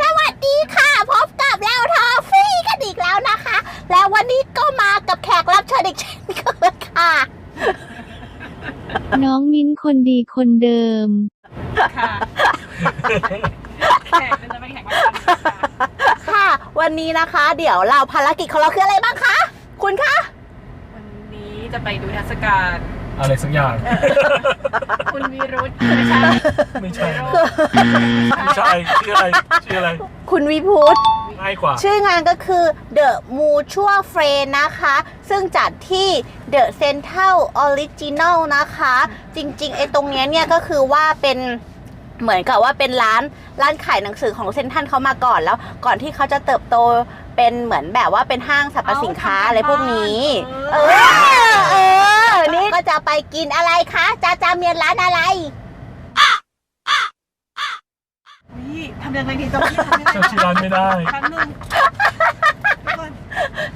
สวัสดีค่ะ พบกับเราทอฟฟี่กันอีกแล้วนะคะ แล้ววันนี้ก็มากับแขกรับเชิญอีกเช่นเคยค่ะ น้องมิ้นคนดีคนเดิม ค่ะแขกจะเป็นแขกรับเชิญนะคะค่ะ วันนี้นะคะ เดี๋ยวเราภารกิจของเราคืออะไรบ้างคะ คุณคะ วันนี้จะไปดูเทรรศกาล อะไรสักอย่าง คุณวีรุธไม่ใช่ไม่ใช่วีไม่รุธใช่ชื่ออะไรชื่ออะไรคุณวิพุทธง่ายกว่า ชื่องานก็คือ The Mutual Friend นะคะ ซึ่งจัดที่ The Central Original นะคะ จริงๆไอ้ตรงเนี้ยเนี่ยก็คือว่าเป็นเหมือนกับว่าเป็นร้านร้านขายหนังสือของเซนทรันเขามาก่อนแล้ว ก่อนที่เขาจะเติบโตเป็นเหมือนแบบว่าเป็นห้างสรรพสินค้าอะไรพวกนี้ เออเออนี่ก็ จะไปกินอะไรคะจาจาเมียนร้านอะไรอุ๊ยทำยังไงดีตรงนี้ทำยังไงเจ้าชื่อร้านไม่ได้ครั้งหนึ่ง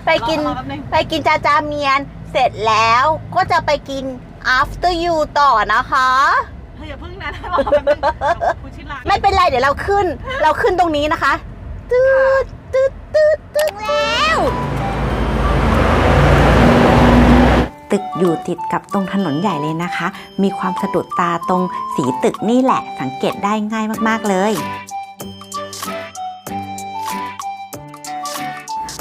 ไปกินรอแป๊บนึงไปกินจาจาเมียนเสร็จแล้วก็จะไปกิน after you ต่อนะคะเธออย่าเพิ่งนะรอแป๊บนึงคุณชิลาไม่เป็นไรเดี๋ยวเราขึ้น เราขึ้นตรงนี้นะคะตืดตืดตืดตึงแล้ว ตึกอยู่ติดกับตรงถนนใหญ่เลยนะคะ มีความสะดุดตาตรงสีตึกนี่แหละ สังเกตได้ง่ายมากๆเลย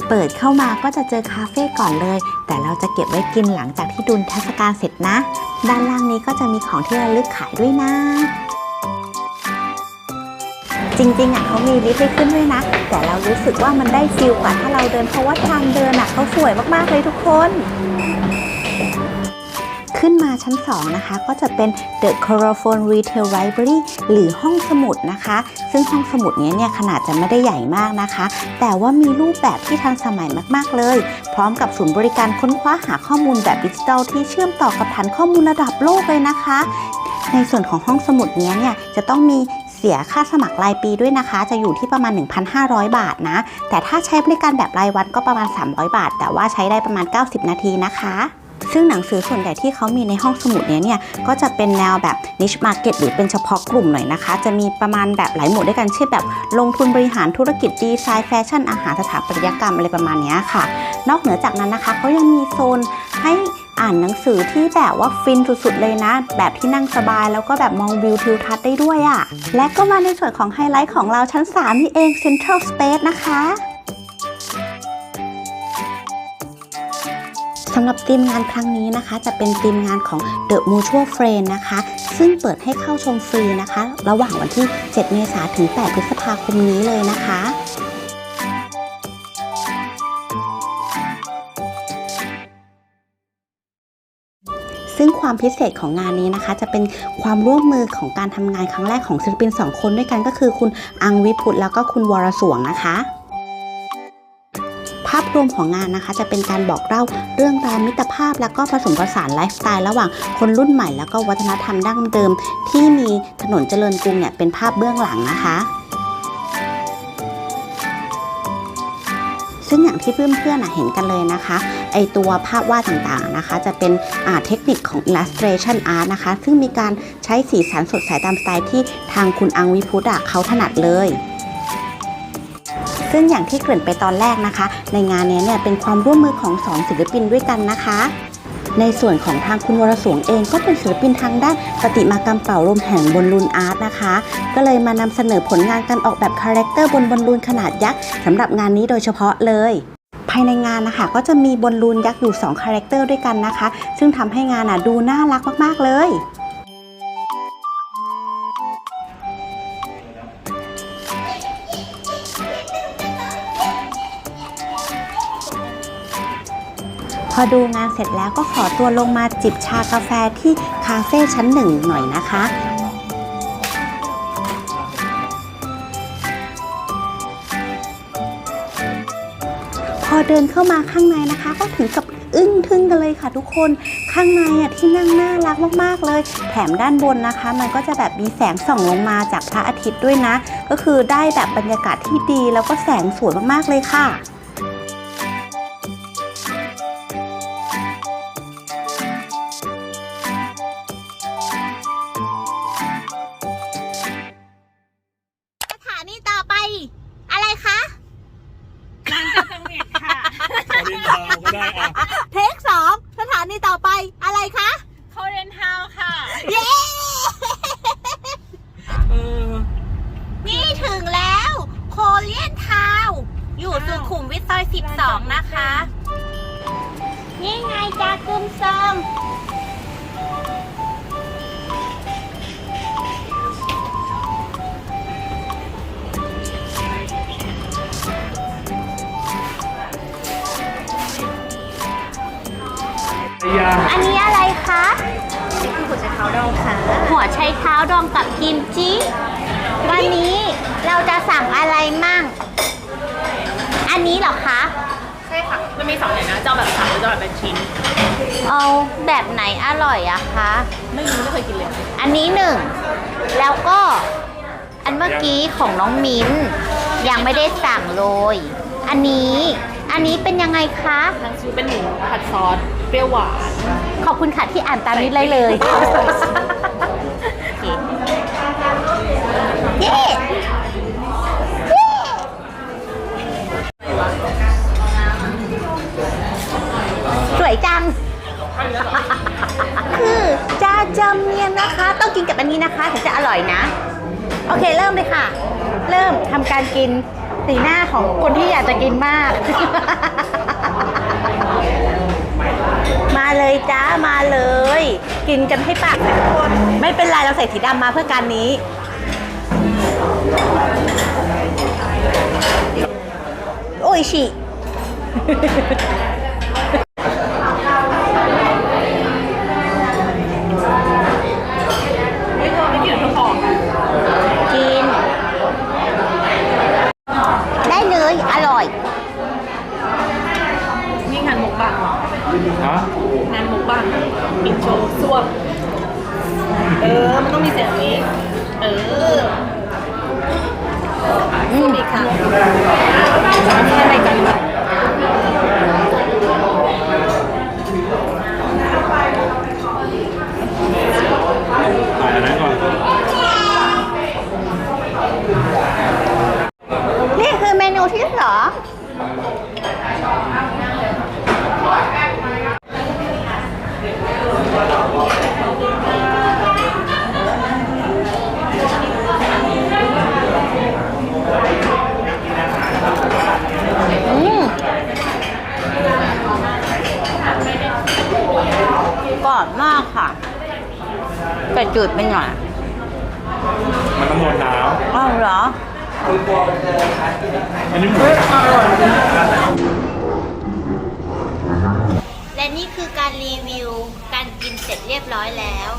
เปิดเข้ามาก็จะเจอคาเฟ่ก่อนเลย แต่เราจะเก็บไว้กินหลังจากที่ดูเทศกาลเสร็จนะ ด้านล่างนี้ก็จะมีของที่ระลึกขายด้วยนะจริงๆอะเขามีลิฟต์ให้ขึ้นด้วยนะ แต่เรารู้สึกว่ามันได้ฟิลกว่าถ้าเราเดินเพราะว่าทางเดินอะเขาสวยมากๆเลยทุกคน ขึ้นมาชั้น 2 นะคะ ก็จะเป็น The Corophone Retail Library หรือห้องสมุดนะคะ ซึ่งห้องสมุดนี้เนี่ยขนาดจะไม่ได้ใหญ่มากนะคะ แต่ว่ามีรูปแบบที่ทันสมัยมากๆเลย พร้อมกับศูนย์บริการค้นคว้าหาข้อมูลแบบดิจิทัลที่เชื่อมต่อกับฐานข้อมูลระดับโลกเลยนะคะ ในส่วนของห้องสมุดนี้เนี่ยจะต้องมีเสียค่าสมัครรายปีด้วยนะคะ จะอยู่ที่ประมาณ 1,500 บาทนะ แต่ถ้าใช้บริการแบบรายวันก็ประมาณ 300 บาท แต่ว่าใช้ได้ประมาณ 90 นาทีนะคะ ซึ่งหนังสือส่วนใหญ่ที่เขามีในห้องสมุดเนี้ยเนี่ยก็จะเป็นแนวแบบ niche market หรือเป็นเฉพาะกลุ่มหน่อยนะคะ จะมีประมาณแบบหลายหมวดด้วยกันเช่นแบบ ลงทุนบริหารธุรกิจดีไซน์แฟชั่นอาหารสถาปัตยกรรมอะไรประมาณนี้ค่ะ นอกเหนือจากนั้นนะคะเขายังมีโซนให้อ่านหนังสือที่แบบว่าฟินสุดๆเลยนะ แบบที่นั่งสบายแล้วก็แบบมองวิวทิวทัศน์ได้ด้วยอะ่ะ และก็มาในส่วนของไฮไลท์ของเราชั้น 3 นี่เอง Central Space นะคะ สำหรับทีมงานครั้งนี้นะคะ จะเป็นทีมงานของ The Mutual Friend นะคะ ซึ่งเปิดให้เข้าชมฟรีนะคะ ระหว่างวันที่ 7 เมษายนถึง 8 พฤษภาคมนี้เลยนะคะซึ่งความพิเศษของงานนี้นะคะ จะเป็นความร่วมมือของการทำงานครั้งแรกของศิลปิน 2 คนด้วยกันก็คือคุณอังวิพุทธแล้วก็คุณวรสวงนะคะ รวมของงานนะคะ จะเป็นการบอกเล่าเรื่องราวมิตรภาพ แล้วก็ผสมผสานไลฟ์สไตล์ระหว่างคนรุ่นใหม่ แล้วก็วัฒนธรรมดั้งเดิม ที่มีถนนเจริญกรุงเนี่ยเป็นภาพเบื้องหลังนะคะซึ่งอย่างที่เพื่อนๆเห็นกันเลยนะคะ ไอตัวภาพวาดต่างๆนะคะ จะเป็นเทคนิคของ illustration art นะคะ ซึ่งมีการใช้สีสันสดใสตามสไตล์ที่ทางคุณอังวิพุทธเขาถนัดเลย ซึ่งอย่างที่เกริ่นไปตอนแรกนะคะ ในงานนี้เนี่ยเป็นความร่วมมือของสองศิลปินด้วยกันนะคะ ในส่วนของทางคุณวรสวงเองก็เป็นศิลปินทางด้านประติมากรรมเป่าลมแห่งบอลลูนอาร์ตนะคะ ก็เลยมานำเสนอผลงานการออกแบบคาแรคเตอร์บนบอลลูนขนาดยักษ์สำหรับงานนี้โดยเฉพาะเลยภายในงานนะคะก็จะมีบอลลูนยักษ์อยู่2คาแรคเตอร์ด้วยกันนะคะ ซึ่งทำให้งานอะดูน่ารักมากๆเลย พอดูงานเสร็จแล้วก็ขอตัวลงมาจิบชากาแฟที่คาเฟ่ชั้นหนึ่งหน่อยนะคะพอเดินเข้ามาข้างในนะคะ ก็ถึงกับอึ้งทึ่งกันเลยค่ะทุกคนข้างในอะที่นั่งน่ารักมากๆเลย แถมด้านบนนะคะ มันก็จะแบบมีแสงส่องลงมาจากพระอาทิตย์ด้วยนะ ก็คือได้แบบบรรยากาศที่ดีแล้วก็แสงสวยมากๆเลยค่ะ อ้ยาอันนี้อะไรคะหัวใจเท้าดองค่ะ หัวไชเท้าดองกับกิมจิวันนี้เราจะสั่งอะไรมั่ง อันนี้เหรอคะ ใช่ค่ะมันมีสองอย่างนะจะเอาแบบสับหรือจะเอาแบบเป็นชิ้น เอาแบบไหนอร่อยอะคะ ไม่รู้ไม่เคยกินเลย อันนี้หนึ่ง แล้วก็อันเมื่อกี้ของน้องมิ้น ยังไม่ได้สั่งเลย อันนี้ อันนี้เป็นยังไงคะทั้งชิ้นเป็นหมูผัดซอสเปรี้ยวหวาน ขอบคุณค่ะที่อ่านตามนี้เลยเลยโอเคเย้เย้สวยจัง คือจาจำเนียนนะคะ ต้องกินกับอันนี้นะคะถึงจะอร่อยนะ โอเคเริ่มเลยค่ะ เริ่มทำการกินสีหน้าของคนที่อยากจะกินมาก มาเลยจ้ามาเลย กินกันให้ปากทุกคนไม่เป็นไรเราใส่สีดำมาเพื่อการนี้ โอ้ยชิ ไม่พอไม่กินหรือพอ กิน ได้เลยอร่อย นี่งานมุกบัง ฮะ งานมุกบังปิดโชว์ซ่วมเออ มันต้องมีเสียงนี้ เอออืมอีกค่ะนี่อะไรกันวะ ถ่ายอันนั้นก่อน นี่คือเมนูที่สองอืมกรอบมากค่ะ แต่จืดไปหน่อย มันต้องโดนหนาวอ้าวเหรออันนี้หมูและนี่คือการรีวิว การกินเสร็จเรียบร้อยแล้ว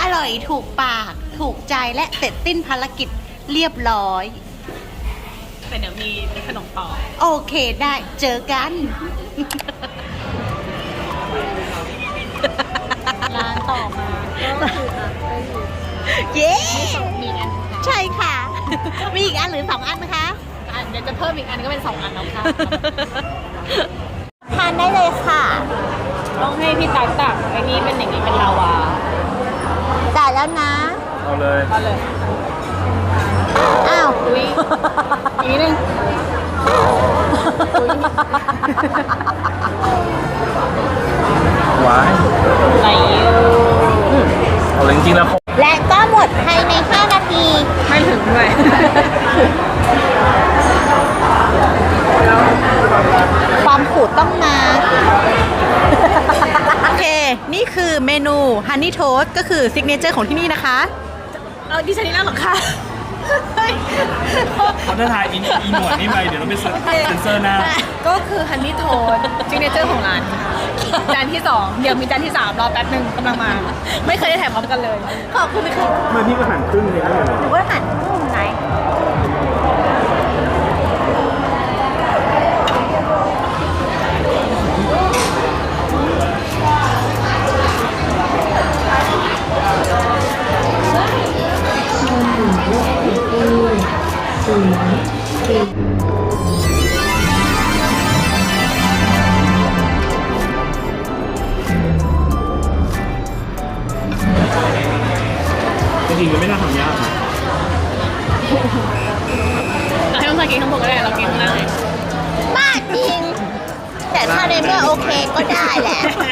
อร่อยถูกปาก ถูกใจและเสร็จสิ้นภารกิจเรียบร้อย แต่เดี๋ยวมีขนมต่อ โอเคได้เจอกัน ร้านต่อมา ก็คือเย้ มีอันค่ะใช่ค่ะ มีอีกอันหรือสองอันนะคะ อันเดี๋ยวจะเพิ่มอีกอันก็เป็นสองอันแล้วค่ะ ทานได้เลยค่ะ ต้องให้พี่ตั๊กตักไอ้นี่เป็นอย่างนี้เป็นลาวาจ่ายแล้วนะ เอาเลยก็เลยอ้าว อุ้ยอีกนิดนึงห วานไหลอยู่เอาเลยจริงๆแล้วเขาและก็หมดภายใน 5 นาที ไม่ถึงด้วย ความขูดต้องมา โอเค นี่คือเมนูฮันนี่โทสก็คือซิกเนเจอร์ของที่นี่นะคะ เอาดิฉันนี่แล้วเหรอคะ เขาถ้าทายอินอีหนวดนี่ไปเดี๋ยวเราไปเซ็นเซอร์หน้า ก็คือฮันนี่โทนซิกเนเจอร์ของร้านค่ะจานที่สองเดี๋ยวมีจานที่สามรอแป๊บหนึ่งกำลังมา ไม่เคยได้ถ่ายพร้อมกันเลย ขอบคุณค่ะเมื่อพี่ก็หันครึ่งเลยนะหนูว่าหันมุมไหน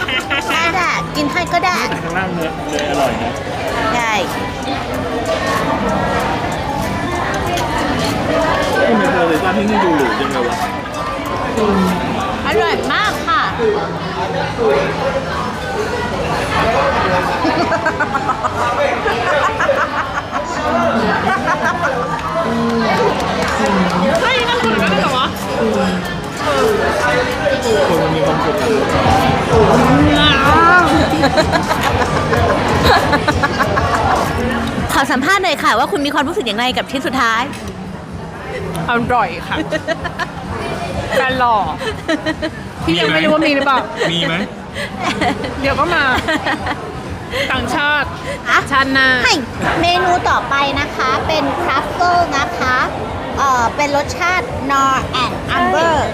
แหละได้ได้กินให้ก็ได้แต่ข้างล่างเนื้อเลยอร่อยนะได้ทำไมเธอเลยจ้าที่นี่ดูหรูจังเลยวะอร่อยมากค่ะเฮ้ยนั่งคุยกันได้เหรอวะคนมันมีความสุขอะ ขอสัมภาษณ์หน่อยค่ะ ว่าคุณมีความรู้สึกอย่างไรกับชิ้นสุดท้าย อร่อยค่ะแฟนหล่อพี่ยังไม่รู้ว่ามีหรือเปล่า มีไหม เดี๋ยวก็มา ต่างชาติอะชาติหน้า ให้เมนูต่อไปนะคะเป็นครัฟเฟิลนะคะ เอ่อ เป็นรสชาตินอร์แอนอัมเบอร์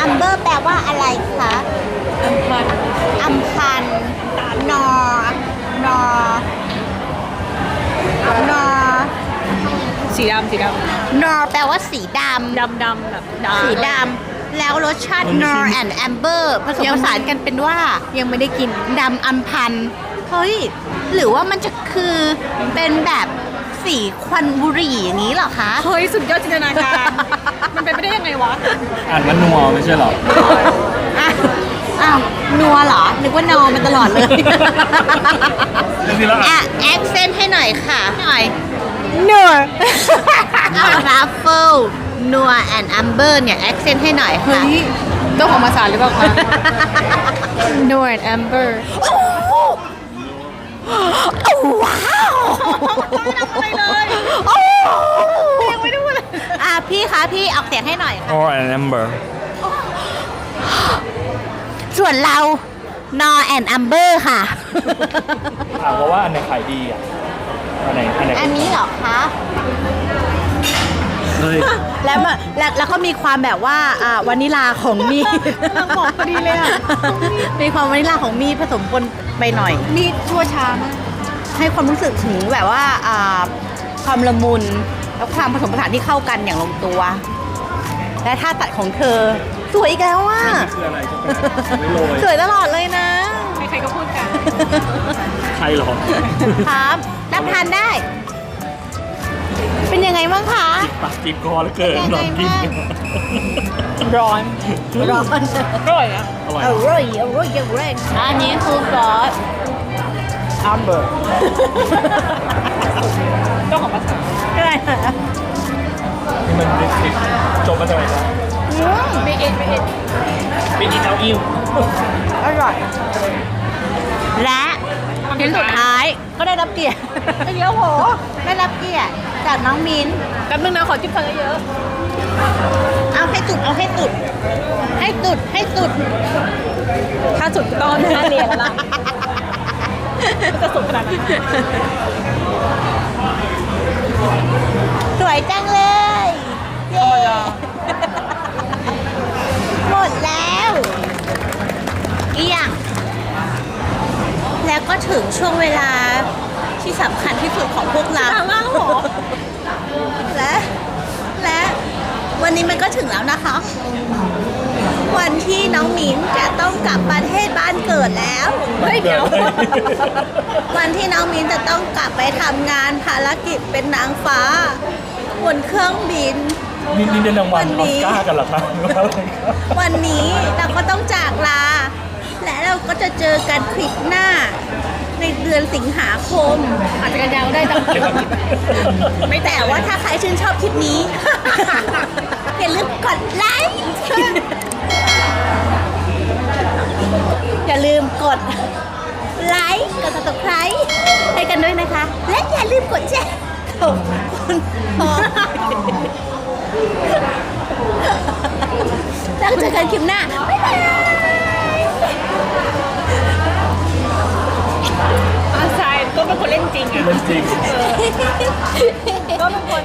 อัมเบอร์แปลว่าอะไรคะอัมพันนอร์นอร์นอร์สีดำสีดนอร์แปลว่าสีดำำดำดำแบบดำสีดำแล้วรสชาตินอร์แอนแอมเบอร์ผสมผสานกันเป็นว่ายังไม่ได้กิน ดำอัมพันธ์เฮ้ย หรือว่ามันจะคือเป็นแบบ สีควันบุหรี่อย่างนี้เหรอคะ เฮ้ยสุดยอดจินตนาการ มันเป็นไปได้ยังไงวะ อ่านว่านัวไม่ใช่หรออะอ้าวนัวเหรอ นึกว่านอมันตลอดเลย จริงๆแล้วอะ อะแอคเซนต์ให้หน่อยค่ะ หน่อยเนื้อรัฟเฟิลนัวแอนอัมเบอร์เนี่ยแอคเซนต์ให้หน่อยเฮ้ค่ะยเจ้าของภาษาหรือเปล่าคะ n o r and Amber ว้าวไม่ทำอะไรเลยยังไม่ได้พูดเลยอะพี่คะพี่ออกเสียงให้หน่อยค่ะ or an amber ส่วนเรา นอแอนอัมเบอร์ค่ะ ถามว่าอันไหนขายดีอะ อันไหนอันไหนอันนี้เหรอคะ เฮ้ย แล้วมันแล้วแล้วก็มีความแบบว่าอ่าวานิลาของมีดกำลังบอกพอดีเลยอะ มีความวานิลาของมีดผสมปนไปหน่อย มีชั่วช้ามากให้ความรู้สึกถึงแบบว่าอ่าความละมุนและความผสมผสานที่เข้ากันอย่างลงตัว และท่าตัดของเธอ สวยอีกแล้วอะคืออะไรจะไม่โรยสวยตลอดเลยนะ ใครๆก็พูดกัน ใครหรอ ครับรับทานได้ เป็นยังไงบ้างคะ ปากจีบคอแล้วเกินเป็นลไงองกินบ้างร้อน ร้อน อร่อยอะอร่อยอร่อยอร่อยอร่อยอันนี้คือซอส Amber เจ้าของภาษาอะไรนี่มันดิบจบมาจากไหนครับไม่เอ็ดไม่เอ็ดเป็นอีเท้าอิ่วอร่อยและ ชิ้นสุดท้ายก็ได้รับเกียรติเดี๋ยวโหได้รับเกียรติจากน้องมิ้นแป๊บนึงนะขอจิ้มฟันเยอะเอาให้สุดเอาให้สุด ให้สุดให้สุดๆถ้าสุดก็น่าเรียนแล้วล่ะจะสุดขนาดนั้นสวยจังเลยเย้หมดแล้วอีกอย่าง แล้วก็ถึงช่วงเวลาที่สำคัญที่สุดของพวกเราทางล่างหรอและและวันนี้มันก็ถึงแล้วนะคะ วันที่น้องมิ้นจะต้องกลับประเทศบ้านเกิดแล้วเฮ้ยเดี๋ยว วันที่น้องมิ้นจะต้องกลับไปทำงานภารกิจเป็นนางฟ้าบนเครื่องบินนี่นี่ได้รางวัลวันอนี้อสการ์กันเหรอครับหรือว่าอะไรครับวันนี้เราก็ต้องจากลา และเราก็จะเจอกันคลิปหน้า ในเดือนสิงหาคม อาจจะกันยาวได้จังไม่แต่ว่าถ้าใครชื่นชอบคลิปนี้ อย่าลืมกดไลค์อย่าลืมกดไลค์กด subscribe ให้กันด้วยนะคะ และอย่าลืมกดแชร์ขอบคุณพอแล้วเจอกันคลิปหน้า บ๊ายบาย เป็นคนเล่นจริงอะเล่นจริง ก็เป็นคน